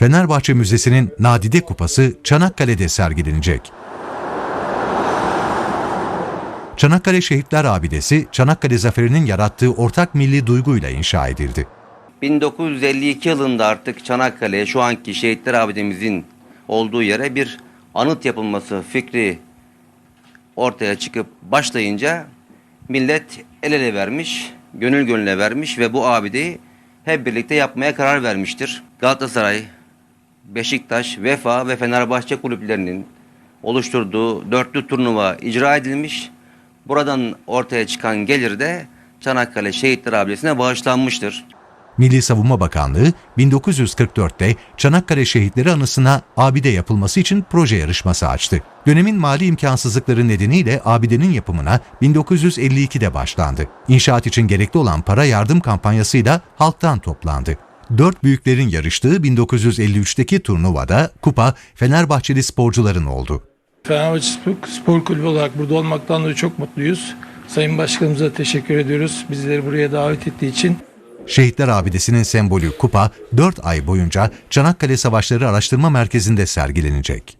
Fenerbahçe Müzesi'nin Nadide Kupası Çanakkale'de sergilenecek. Çanakkale Şehitler Abidesi, Çanakkale Zaferi'nin yarattığı ortak milli duyguyla inşa edildi. 1952 yılında artık Çanakkale şu anki şehitler abidemizin olduğu yere bir anıt yapılması fikri ortaya çıkıp başlayınca millet el ele vermiş, gönül gönüle vermiş ve bu abideyi hep birlikte yapmaya karar vermiştir. Galatasaray, Beşiktaş, Vefa ve Fenerbahçe kulüplerinin oluşturduğu dörtlü turnuva icra edilmiş. Buradan ortaya çıkan gelir de Çanakkale Şehitler Abidesi'ne bağışlanmıştır. Milli Savunma Bakanlığı 1944'te Çanakkale Şehitleri anısına abide yapılması için proje yarışması açtı. Dönemin mali imkansızlıkları nedeniyle abidenin yapımına 1952'de başlandı. İnşaat için gerekli olan para yardım kampanyasıyla halktan toplandı. Dört büyüklerin yarıştığı 1953'teki turnuvada kupa Fenerbahçeli sporcuların oldu. Fenerbahçe Spor, Kulübü olarak burada olmaktan dolayı çok mutluyuz. Sayın Başkanımıza teşekkür ediyoruz. Bizleri buraya davet ettiği için. Şehitler Abidesi'nin sembolü kupa 4 ay boyunca Çanakkale Savaşları Araştırma Merkezi'nde sergilenecek.